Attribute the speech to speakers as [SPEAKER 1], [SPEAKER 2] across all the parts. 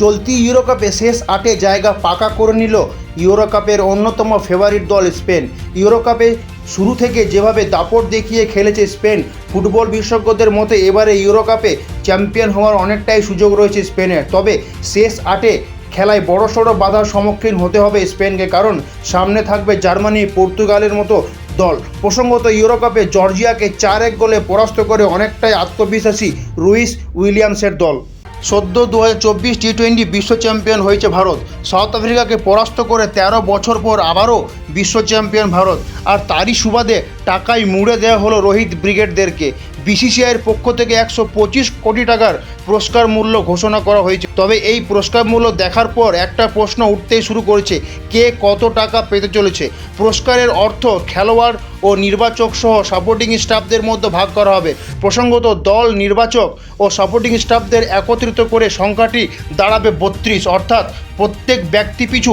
[SPEAKER 1] চলতি ইউরোকাপে শেষ আটে জায়গা পাকা করে নিল ইউরোকাপের অন্যতম ফেভারিট দল স্পেন। ইউরোকাপে শুরু থেকে যেভাবে দাপট দেখিয়ে খেলেছে স্পেন, ফুটবল বিশেষজ্ঞদের মতে এবারে ইউরোকাপে চ্যাম্পিয়ন হওয়ার অনেকটাই সুযোগ রয়েছে স্পেনের। তবে শেষ আটে খেলায় বড়সড় বাধার সম্মুখীন হতে হবে স্পেনকে কারণ সামনে থাকবে জার্মানি, পর্তুগালের মতো দল। প্রসঙ্গত ইউরোকাপে জর্জিয়াকে চার এক গোলে পরাস্ত করে অনেকটাই আত্মবিশ্বাসী রুইস উইলিয়ামসের দল। সদ্য দু হাজার চব্বিশ টি টোয়েন্টি বিশ্ব চ্যাম্পিয়ন হয়েছে ভারত। সাউথ আফ্রিকাকে পরাস্ত করে ১৩ বছর পর আবারও বিশ্ব চ্যাম্পিয়ন ভারত। আর তারই সুবাদে টাকায় মুড়ে দেওয়া হলো রোহিত ব্রিগেডদেরকে। বিসিসিআইয়ের পক্ষ থেকে একশো পঁচিশ কোটি টাকার পুরস্কার মূল্য ঘোষণা করা হয়েছে। তবে এই পুরস্কার মূল্য দেখার পর একটা প্রশ্ন উঠতেই শুরু করেছে, কে কত টাকা পেতে চলেছে? পুরস্কারের অর্থ খেলোয়াড় ও নির্বাচক সহ সাপোর্টিং স্টাফদের মধ্যে ভাগ করা হবে। প্রসঙ্গত দল নির্বাচক ও সাপোর্টিং স্টাফদের একত্রিত করে সংখ্যাটি দাঁড়াবে বত্রিশ, অর্থাৎ প্রত্যেক ব্যক্তি পিছু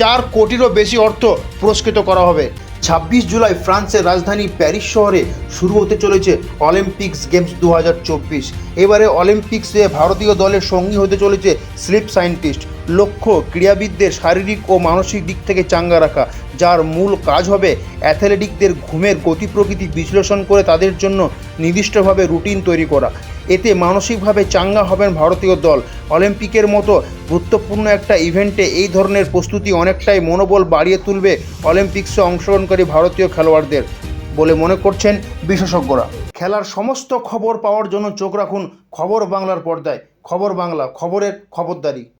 [SPEAKER 1] চার কোটিরও বেশি অর্থ পুরস্কৃত করা হবে। ছাব্বিশ জুলাই ফ্রান্সের রাজধানী প্যারিস শহরে শুরু হতে চলেছে অলিম্পিক্স গেমস দুহাজার চব্বিশ। এবারে অলিম্পিক্সে ভারতীয় দলের সঙ্গী হতে চলেছে স্লিপ সায়েন্টিস্ট লক্ষ্য, ক্রীড়াবিদদের শারীরিক ও মানসিক দিক থেকে চাঙ্গা রাখা, যার মূল কাজ হবে অ্যাথলেটিকদের ঘুমের গতি প্রকৃতি বিশ্লেষণ করে তাদের জন্য নির্দিষ্টভাবে রুটিন তৈরি করা। এতে মানসিকভাবে চাঙ্গা হবেন ভারতীয় দল। অলিম্পিকের মতো গুরুত্বপূর্ণ একটা ইভেন্টে এই ধরনের প্রস্তুতি অনেকটাই মনোবল বাড়িয়ে তুলবে অলিম্পিক্সে অংশগ্রহণকারী ভারতীয় খেলোয়াড়দের বলে মনে করছেন বিশেষজ্ঞরা। খেলার সমস্ত খবর পাওয়ার জন্য চোখ রাখুন খবর বাংলার পর্দায়। খবর বাংলা, খবরের খবরদারি।